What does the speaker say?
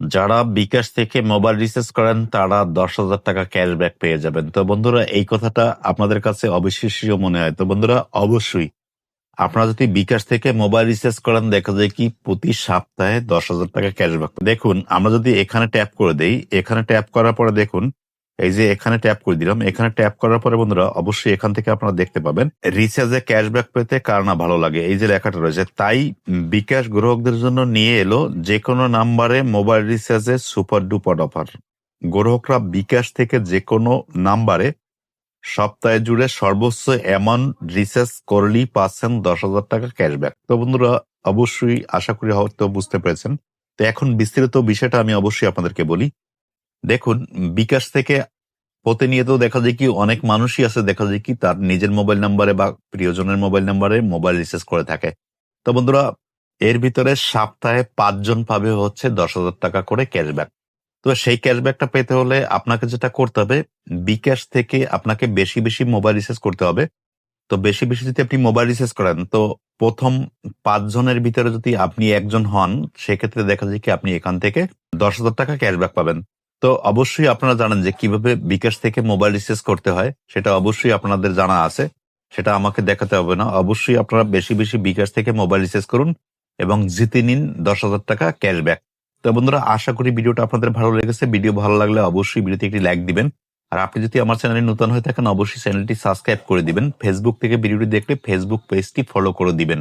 যারা বিকাশ থেকে mobile recharge করেন, তারা দশ হাজার টাকা ক্যাশব্যাক পেয়ে যাবেন। তো বন্ধুরা, এই কথাটা আপনাদের কাছে অবিশ্বাসীয় মনে হয়। তো বন্ধুরা, অবশ্যই আপনারা যদি বিকাশ থেকে মোবাইল রিচার্জ করেন, দেখা যায় কি প্রতি সপ্তাহে দশ হাজার টাকা ক্যাশব্যাক। দেখুন, আমরা যদি এখানে ট্যাপ করে দেই, এখানে ট্যাপ করার পরে দেখুন এই যে এখানে ট্যাপ করে দিলাম, এখানে ট্যাপ করার পরে বন্ধুরা অবশ্যই এখান থেকে আপনারা দেখতে পাবেন রিচার্জে ক্যাশব্যাক পেতে কার না ভালো লাগে, এই যে লেখাটা রয়েছে। তাই বিকাশ গ্রাহকদের জন্য নিয়ে এলো যে কোনো নাম্বারে মোবাইল রিচার্জে সুপার ডুপার অফার গ্রাহকরা বিকাশ থেকে যে কোনো নাম্বারে সপ্তাহে জুড়ে সর্বোচ্চ অ্যামাউন্ট রিচার্জ করলেই পাচ্ছেন দশ হাজার টাকা ক্যাশব্যাক তো বন্ধুরা অবশ্যই আশা করি হয়তো বুঝতে পেরেছেন। তো এখন বিস্তারিত বিষয়টা আমি অবশ্যই আপনাদেরকে বলি। দেখুন, বিকাশ থেকে প্রতিনিয়ত দেখা যায় কি অনেক মানুষই আছে, দেখা যায় কি তার নিজের মোবাইল নাম্বারে বা প্রিয়জনের মোবাইল নাম্বারে মোবাইল রিচার্জ করে থাকে। তো বন্ধুরা, এর ভিতরে সপ্তাহে পাঁচজন পাবে হচ্ছে দশ হাজার টাকা করে ক্যাশব্যাক। তো সেই ক্যাশব্যাকটা পেতে হলে আপনাকে যেটা করতে হবে, বিকাশ থেকে আপনাকে বেশি বেশি মোবাইল রিচার্জ করতে হবে। তো বেশি বেশি যদি আপনি মোবাইল রিচার্জ করেন, তো প্রথম পাঁচজনের ভিতরে যদি আপনি একজন হন, সেক্ষেত্রে দেখা যায় কি আপনি এখান থেকে দশ হাজার টাকা ক্যাশব্যাক পাবেন। তো অবশ্যই আপনারা জানেন যে কীভাবে বিকাশ থেকে মোবাইল রিচার্জ করতে হয়, সেটা অবশ্যই আপনাদের জানা আছে। সেটা আমাকে দেখাতে হবে না। অবশ্যই আপনারা বেশি বেশি বিকাশ থেকে মোবাইল রিচার্জ করুন এবং জিতে নিন দশ হাজার টাকা ক্যাশব্যাক। তো বন্ধুরা, আশা করি ভিডিওটা আপনাদের ভালো লেগেছে। ভিডিও ভালো লাগলে অবশ্যই ভিডিওতে একটি লাইক দিবেন। আর আপনি যদি আমার চ্যানেলে নতুন হয়ে থাকেন, অবশ্যই চ্যানেলটি সাবস্ক্রাইব করে দিবেন। ফেসবুক থেকে ভিডিওটি দেখলে ফেসবুক পেজটি ফলো করে দিবেন।